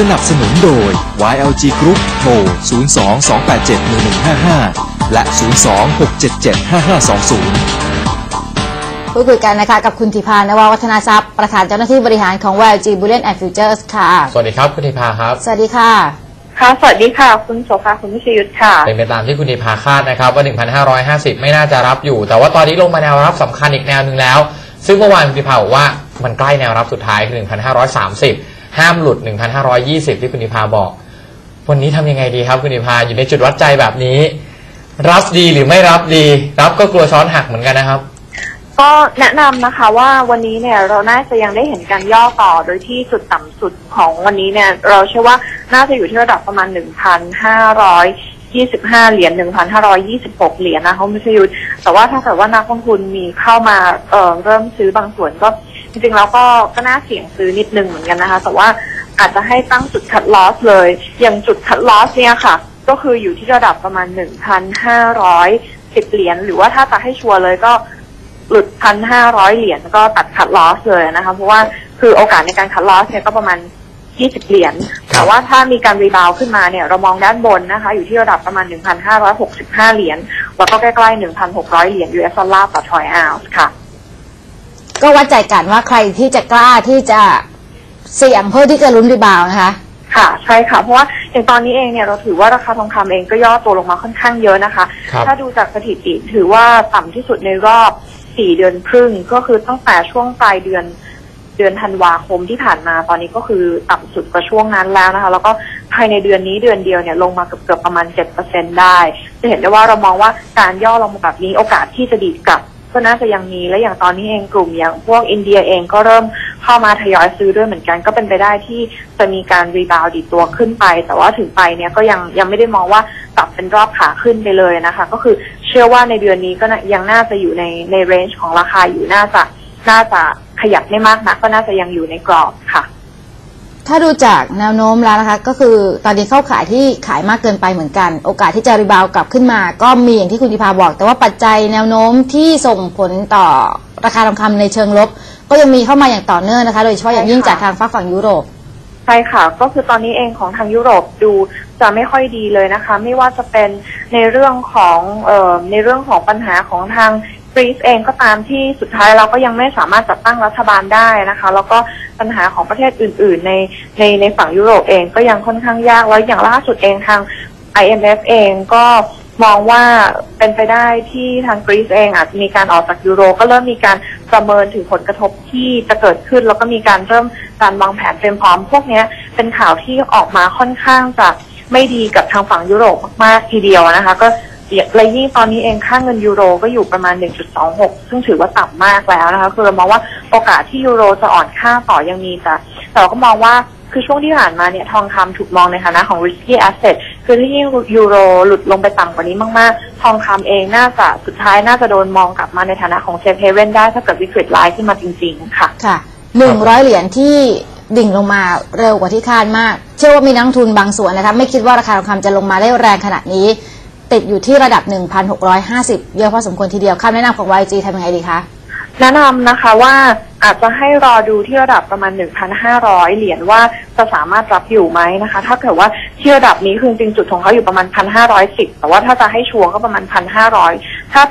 สนับสนุนโดย YLG Group โทร 02-287-1155 และ 02-677-5520พูดคุยกันนะคะกับคุณธิพานววัฒนาทรัพย์ประธานเจ้าหน้าที่บริหารของ YG Bullion and Futures ค่ะ สวัสดีครับคุณธิพาครับ สวัสดีค่ะ ค่ะ สวัสดีค่ะ คุณโสภาคุณวิชยุทธค่ะ เป็นไปตามที่คุณธิพาคาดนะครับ ว่า 1,550 ไม่น่าจะรับอยู่ แต่ว่าตอนนี้ลงมาแนวรับสำคัญอีกแนวหนึ่งแล้ว ซึ่งเมื่อวานคุณธิพาบอกว่ามันใกล้แนวรับสุดท้ายคือ1,530 ห้ามหลุด 1,520 ที่คุณธิพาบอก วันนี้ทำยังไงดีครับคุณธิพาอยู่ในจุดวัดใจแบบนี้ รับดีหรือไม่รับดี รับก็กลัวช้อนหักเหมือนกันนะครับ ก็แนะนำนะคะว่าวันนี้เนี่ยเราน่าจะยังได้เห็นการย่อต่อโดยที่จุดต่ำสุดของวันนี้เนี่ย เราเชื่อว่าน่าจะอยู่ที่ระดับประมาณ 1,525 เหรียญ 1,526 เหรียญนะคะไม่ใช่ยุทธแต่ว่าถ้าเกิดว่านักลงทุนมีเข้ามาเเริ่มซื้อบางส่วนก็ จริงๆแล้วก็ก็น่าเสี่ยงซื้อนิดนึงเหมือนกันนะคะ แต่ว่าอาจจะให้ตั้งจุดคัดลอสเลย อย่างจุดคัดลอสเนี่ยค่ะ ก็คืออยู่ที่ระดับประมาณ1,510เหรียญหรือว่าถ้าจะให้ชัวร์เลยก็หลุดพันห้าร้อยเหรียญก็ตัดคัดลอสเลยนะคะ เพราะว่าคือโอกาสในการคัดลอสเนี่ยก็ประมาณยี่สิบเหรียญ แต่ว่าถ้ามีการรีบาวขึ้นมาเนี่ยเรามองด้านบนนะคะ อยู่ที่ระดับประมาณหนึ่งพันห้าร้อยหกสิบห้าเหรียญ แล้วก็ใกล้ๆหนึ่งพันหกร้อยเหรียญ US ดอลลาร์ต่อทรอยออนซ์ค่ะ ก็วัดใจกันว่าใครที่จะกล้าที่จะเสี่ยงเพื่อที่จะลุ้นรีบาวด์นะคะ ค่ะใช่ค่ะ เพราะว่าอย่างตอนนี้เองเนี่ยเราถือว่าราคาทองคำเองก็ย่อตัวลงมาค่อนข้างเยอะนะคะ ครับ ถ้าดูจากสถิติถือว่าต่ำที่สุดในรอบสี่เดือนครึ่ง ก็คือตั้งแต่ช่วงปลายเดือนเดือนธันวาคมที่ผ่านมาตอนนี้ก็คือต่ำสุดกว่าช่วงนั้นแล้วนะคะ แล้วก็ภายในเดือนนี้เดือนเดียวเนี่ยลงมาเกือบเกือบๆประมาณเจ็ดเปอร์เซ็นได้ จะเห็นได้ว่าเรามองว่าการย่อลงมาแบบนี้โอกาสที่จะดีดกลับ ก็น่าจะยังมีและอย่างตอนนี้เองกลุ่มอย่างพวกอินเดียเองก็เริ่มเข้ามาทยอยซื้อด้วยเหมือนกันก็เป็นไปได้ที่จะมีการรีบาวดีตัวขึ้นไป แต่ว่าถึงไปเนี่ยก็ยังยังไม่ได้มองว่ากลับเป็นรอบขาขึ้นไปเลยนะคะ ก็คือเชื่อว่าในเดือนนี้ก็น่ายังน่าจะอยู่ในในเรนจ์ของราคาอยู่น่าจะน่าจะขยับไม่มากนักก็น่าจะยังอยู่ในกรอบค่ะ ถ้าดูจากแนวโน้มแล้วนะคะ ก็คือตอนนี้เข้าขายที่ขายมากเกินไปเหมือนกัน โอกาสที่จะรีบาวกลับขึ้นมา ก็มีอย่างที่คุณธิพาบอก แต่ว่าปัจจัยแนวโน้มที่ส่งผลต่อราคาทองคำในเชิงลบ ก็ยังมีเข้ามาอย่างต่อเนื่องนะคะ โดยเฉพาะอย่างยิ่งจากทางฝั่งฝั่งยุโรป ใช่ค่ะ ก็คือตอนนี้เองของทางยุโรปดูจะไม่ค่อยดีเลยนะคะ ไม่ว่าจะเป็นในเรื่องของเอ่อในเรื่องของปัญหาของทางกรีซเองก็ตามที่สุดท้ายเราก็ยังไม่สามารถจัดตั้งรัฐบาลได้นะคะ แล้วก็ ปัญหาของประเทศอื่น ๆ ในในในฝั่งยุโรปเองก็ยังค่อนข้างยากแล้วอย่างล่าสุดเองทาง IMF เองก็มองว่าเป็นไปได้ที่ทางกรีซเองอาจจะมีการออกจากยูโร ก็เริ่มมีการประเมินถึงผลกระทบที่จะเกิดขึ้น แล้วก็มีการเริ่มการวางแผนเตรียมพร้อมพวกนี้เป็นข่าวที่ออกมาค่อนข้างจะไม่ดีกับทางฝั่งยุโรปมากๆทีเดียวนะคะ ก็ และยิ่งตอนนี้เองค่าเงินยูโรก็อยู่ประมาณ 1.26 ซึ่งถือว่าต่ำมากแล้วนะคะ คือเรามองว่าโอกาสที่ยูโรจะอ่อนค่าต่อยังมีแต่แต่เราก็มองว่าคือช่วงที่ผ่านมาเนี่ยทองคำถูกมองในฐานะของ risky asset คือถ้ายิ่งยูโรหลุดลงไปต่ำกว่านี้มาก ๆ ทองคำเองน่าจะสุดท้ายน่าจะโดนมองกลับมาในฐานะของ safe haven ได้ถ้าเกิดวิกฤตร้ายขึ้นมาจริง ๆ ค่ะ ค่ะหนึ่งร้อยเหรียญที่ดิ่งลงมาเร็วกว่าที่คาดมาก เชื่อว่ามีนักทุนบางส่วนนะคะไม่คิดว่าราคาทองคำจะลงมาได้แรงขนาดนี้ ติดอยู่ที่ระดับ 1,650 เยอะพอสมควรทีเดียวคำแนะนำของ YG ทำยังไงดีคะ แนะนำนะคะว่าอาจจะให้รอดูที่ระดับประมาณ 1,500 เหรียญว่าจะสามารถรับอยู่ไหมนะคะ ถ้าเกิดว่าที่ระดับนี้คือจริงจุดของเขาอยู่ประมาณ 1,510 แต่ว่าถ้าจะให้ชัวร์ก็ประมาณ 1,500 ถ้า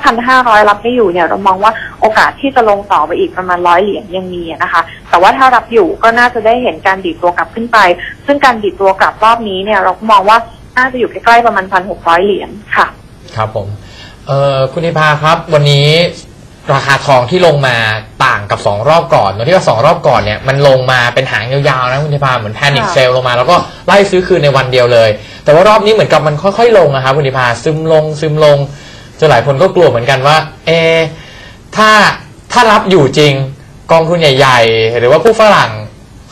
1,500 รับไม่อยู่เนี่ยเรามองว่าโอกาสที่จะลงต่อไปอีกประมาณ 100 เหรียญยังมีนะคะ แต่ว่าถ้ารับอยู่ก็น่าจะได้เห็นการดีดตัวกลับขึ้นไป ซึ่งการดีดตัวกลับรอบนี้เนี่ยเรามองว่า น่าจะอยู่ใกล้ๆประมาณ1,600เหรียญค่ะ ครับผมเอ่อคุณธิพาครับ วันนี้ราคาทองที่ลงมาต่างกับ2รอบก่อนตรงที่ว่า2รอบก่อนเนี่ยมันลงมาเป็นหางยาวๆนะคุณธิพาเหมือนแพนิคค่ะเซลลงมา แล้วก็ไล่ซื้อคืนในวันเดียวเลย แต่ว่ารอบนี้เหมือนกับมันค่อยๆลงนะครับคุณธิพาซึมลงซึมลงจนหลายคนก็กลัวเหมือนกันว่า เอะถ้าถ้ารับอยู่จริงกองทุนใหญ่ ๆ หรือว่าผู้ฝรั่ง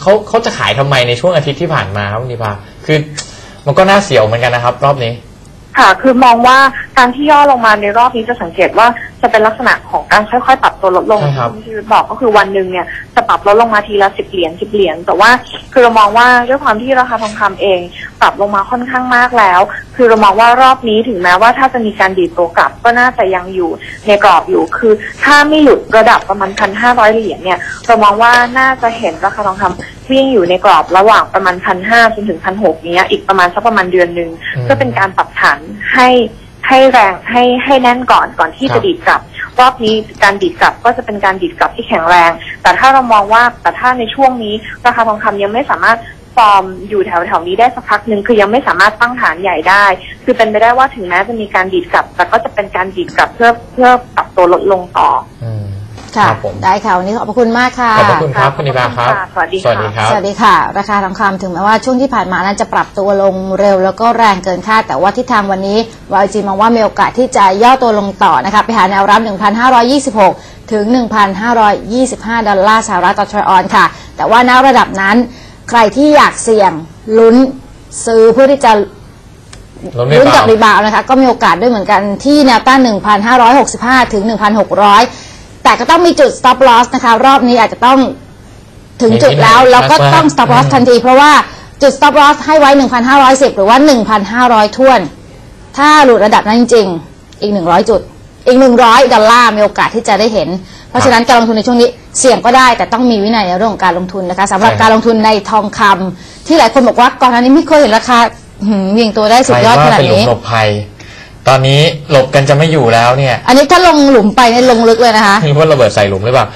เขาเขาจะขายทำไมในช่วงอาทิตย์ที่ผ่านมาครับคุณธิพาคือ มันก็น่าเสียวเหมือนกันนะครับ รอบนี้ ค่ะ คือมองว่าการที่ย่อลงมาในรอบนี้จะสังเกตว่าจะเป็นลักษณะของการค่อยๆ ปรับตัวลดลงใช่ครับ ที่ชีวิตบอกก็คือวันหนึ่งเนี่ยจะปรับลดลงมาทีละสิบเหรียญสิบเหรียญแต่ว่าคือเรามองว่าด้วยความที่ราคาทองคำเอง ปรับลงมาค่อนข้างมากแล้ว คือเรามองว่ารอบนี้ถึงแม้ว่าถ้าจะมีการดีดตัวกลับก็น่าจะยังอยู่ในกรอบอยู่คือ ถ้าไม่หลุดระดับประมาณพันห้าร้อยเหรียญเนี่ยเรามองว่าน่าจะเห็นราคาทองคำ วิ่งอยู่ในกรอบระหว่างประมาณพันห้าจนถึงพันหกเนี้ย อีกประมาณสักประมาณเดือนหนึ่งอืมเพื่อเป็นการปรับฐานให้ให้แรงให้ให้แน่นก่อนก่อนที่ครับจะดีดกลับ รอบนี้การดีดกลับก็จะเป็นการดีดกลับที่แข็งแรง แต่ถ้าเรามองว่าแต่ถ้าในช่วงนี้ราคาทองคำยังไม่สามารถฟอร์มอยู่แถวแถวๆนี้ได้สักพักหนึ่งคือยังไม่สามารถตั้งฐานใหญ่ได้ คือเป็นไปได้ว่าถึงแม้จะมีการดีดกลับ แต่ก็จะเป็นการดีดกลับเพื่อเพื่อปรับตัวลดลงต่ออืม ค่ะ ครับผม ได้ค่ะวันนี้ขอบพระคุณมากค่ะ ขอบพระคุณครับค่ะคุณนิพาครับขอบคุณค่ะสวัสดีค่ะสวัสดีครับ สวัสดีค่ะ ราคาทองคำถึงแม้ว่าช่วงที่ผ่านมานั้นจะปรับตัวลงเร็วแล้วก็แรงเกินคาดแต่ว่าทิศทางวันนี้ YG มองว่ามีโอกาสที่จะย่อตัวลงต่อนะคะไปหาแนวรับ 1,526 ถึง 1,525 ดอลลาร์สหรัฐต่อทรอยออนค่ะ แต่ว่าณระดับนั้น ใครที่อยากเสี่ยงลุ้นซื้อเพื่อที่จะลุ้นไม่ลุ้นเบากับรีบาวด์นะคะก็มีโอกาสด้วยเหมือนกันที่แนวต้าน 1,565 ถึง 1,600 แต่ก็ต้องมีจุด stop loss นะคะ รอบนี้อาจจะต้องถึงจุดแล้วมีที่ไหนแล้วก็มากๆต้อง stop loss อืมทันที เพราะว่าจุด stop loss ให้ไว้ 1,510 หรือว่า 1,500ท้วน ถ้าหลุดระดับนั้นจริงๆ อีก 100 จุด อีก 100 ดอลลาร์มีโอกาสที่จะได้เห็น เพราะฉะนั้นการลงทุนในช่วงนี้เสี่ยงก็ได้ แต่ต้องมีวินัยในเรื่องของการลงทุนนะคะสำหรับใช่ครับการลงทุนในทองคำที่หลายคนบอกว่าก่อนหน้านี้ไม่เคยเห็นราคาหืมเหวี่ยงตัวได้สุดยอดขนาดเป็น ตอนนี้หลบกันจะไม่อยู่แล้วเนี่ยอันนี้ถ้าลงหลุมไปเนี่ยลงลึกเลยนะคะไม่รู้ว่าระเบิดใส่หลุมหรือเปล่า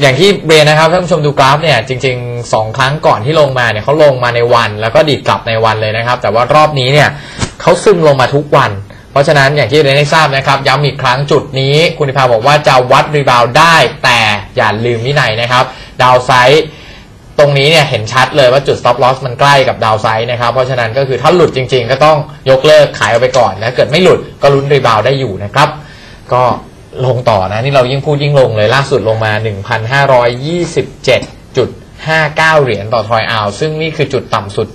อย่างที่เบรนนะครับท่านผู้ชมดูกราฟเนี่ยจริงๆสองครั้งก่อนที่ลงมาเนี่ยเขาลงมาในวันแล้วก็ดีดกลับในวันเลยนะครับ แต่ว่ารอบนี้เนี่ยเขาซึมลงมาทุกวัน เพราะฉะนั้นอย่างที่เรนได้ทราบนะครับย้ำอีกครั้งจุดนี้ คุณนิพาบอกว่าจะวัดรีบาวด์ได้ แต่อย่าลืมวินัยนะครับ ดาวไซด์ ตรงนี้เนี่ยเห็นชัดเลยว่าจุด stop loss มันใกล้กับดาวไซด์นะครับ เพราะฉะนั้นก็คือถ้าหลุดจริงๆ ก็ต้องยกเลิกขายออกไปก่อนนะเกิดไม่หลุดก็ลุ้นรีบาวได้อยู่นะครับ ก็ลงต่อนะนี่เรายิ่งพูดยิ่งลงเลยล่าสุดลงมา 1,527.59 เหรียญต่อทรอยอาวซึ่งนี่คือจุดต่ำสุด